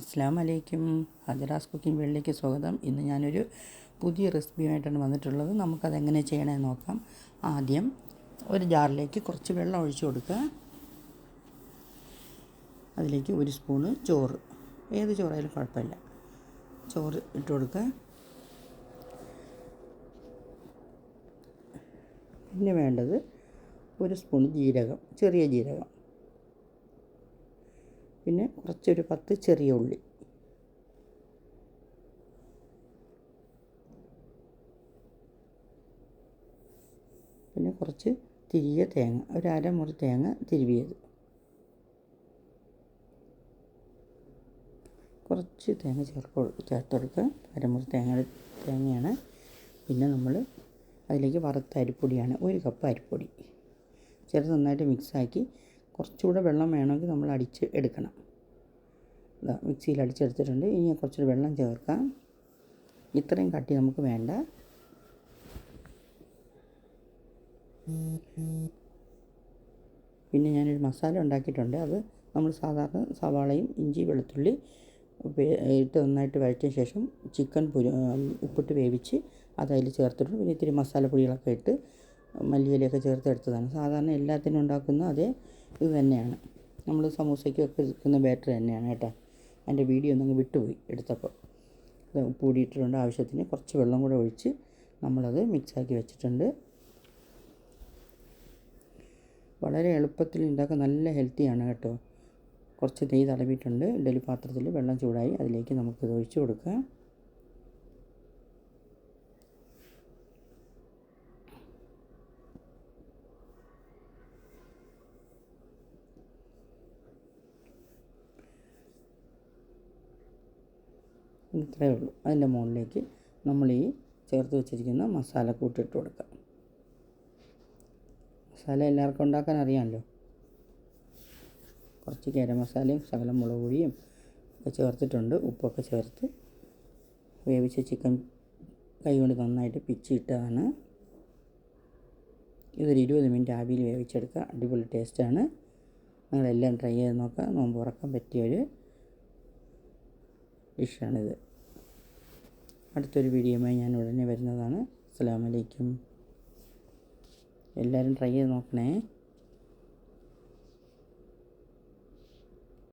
അസ്സാം വലൈക്കും ഹജറാസ് കുക്കിംഗ് വേൾഡിലേക്ക് സ്വാഗതം. ഇന്ന് ഞാനൊരു പുതിയ റെസിപ്പിയുമായിട്ടാണ് വന്നിട്ടുള്ളത്. നമുക്കതെങ്ങനെ ചെയ്യണമെന്ന് നോക്കാം. ആദ്യം ഒരു ജാറിലേക്ക് കുറച്ച് വെള്ളം ഒഴിച്ചു കൊടുക്കുക. അതിലേക്ക് ഒരു സ്പൂണ് ചോറ്. ഏത് ചോറായാലും കുഴപ്പമില്ല. ചോറ് ഇട്ട് കൊടുക്കുക. പിന്നെ വേണ്ടത് ഒരു സ്പൂൺ ജീരകം ചെറിയ ജീരകം. പിന്നെ കുറച്ചൊരു പത്ത് ചെറിയ ഉള്ളി. പിന്നെ കുറച്ച് തിരിയ തേങ്ങ ഒരു അരമുറി തേങ്ങ തിരുവിയത്. കുറച്ച് തേങ്ങ ചേർത്ത് ചേർത്തെടുക്കുക അരമുറി തേങ്ങ തേങ്ങയാണ്. പിന്നെ നമ്മൾ അതിലേക്ക് വറുത്ത അരിപ്പൊടിയാണ് ഒരു കപ്പ് അരിപ്പൊടി. ചേർത്ത് നന്നായിട്ട് മിക്സാക്കി കുറച്ചുകൂടെ വെള്ളം വേണമെങ്കിൽ നമ്മൾ അടിച്ച് എടുക്കണം. ഇതാ മിക്സിയിൽ അടിച്ചെടുത്തിട്ടുണ്ട്. ഇനി കുറച്ചൊരു വെള്ളം ചേർക്കാം. ഇത്രയും കട്ടി നമുക്ക് വേണ്ട. പിന്നെ ഞാനൊരു മസാല ഉണ്ടാക്കിയിട്ടുണ്ട്. അത് നമ്മൾ സാധാരണ സവാളയും ഇഞ്ചി വെളുത്തുള്ളി ഇട്ട് നന്നായിട്ട് വഴറ്റിയ ശേഷം ചിക്കൻ പുരി ഉപ്പിട്ട് വേവിച്ച് അതതിൽ ചേർത്തിട്ടുണ്ട്. പിന്നെ ഇത്തിരി മസാലപ്പൊടികളൊക്കെ ഇട്ട് മല്ലിയിലൊക്കെ ചേർത്ത് എടുത്തതാണ്. സാധാരണ എല്ലാത്തിനും ഉണ്ടാക്കുന്ന അതേ ഇത് തന്നെയാണ്. നമ്മൾ സമൂസയ്ക്കൊക്കെ എടുക്കുന്ന ബാറ്റർ തന്നെയാണ് കേട്ടോ. അതിന്റെ വീഡിയോ ഒന്നങ്ങ് വിട്ടുപോയി എടുത്തപ്പോൾ. ഇത് ഉപ്പ് കൂടിയിട്ടുണ്ട് ആവശ്യത്തിന്. കുറച്ച് വെള്ളം കൂടെ ഒഴിച്ച് നമ്മളത് മിക്സാക്കി വെച്ചിട്ടുണ്ട്. വളരെ എളുപ്പത്തിൽ ഉണ്ടാക്കാൻ നല്ല ഹെൽത്തിയാണ് കേട്ടോ. കുറച്ച് നെയ്യ് തടവിയിട്ടുണ്ട്. ഇഡലി പാത്രത്തിൽ വെള്ളം ചൂടായി അതിലേക്ക് നമുക്കിത് ഒഴിച്ച് കൊടുക്കാം. ഇത്രയേ ഉള്ളൂ. അതിന്റെ മുകളിലേക്ക് നമ്മൾ ഈ ചേർത്ത് വെച്ചിരിക്കുന്ന മസാലക്കൂട്ട് ഇട്ട് കൊടുക്കാം. മസാല എല്ലാവർക്കും ഉണ്ടാക്കാൻ അറിയാമല്ലോ. കുറച്ച് ഗരം മസാലയും ശകലം മുളക് പൊടിയും ഒക്കെ ചേർത്തിട്ടുണ്ട്. ഉപ്പൊക്കെ ചേർത്ത് വേവിച്ച ചിക്കൻ കൈ കൊണ്ട് നന്നായിട്ട് പിച്ചിയിട്ടതാണ് ഇതൊരു ഇരുപത് മിനിറ്റ് ആവിയിൽ വേവിച്ചെടുക്കുക. അടിപൊളി ടേസ്റ്റാണ്. നിങ്ങളെല്ലാം ട്രൈ ചെയ്ത് നോക്കുക. നോമ്പ് തുറക്കാൻ പറ്റിയൊരു ഡിഷാണിത് അടുത്തൊരു വീഡിയോയുമായി ഞാൻ ഉടനെ വരുന്നതാണ്. അസ്സാം വലൈക്കും എല്ലാവരും ട്രൈ ചെയ്ത് നോക്കണേ.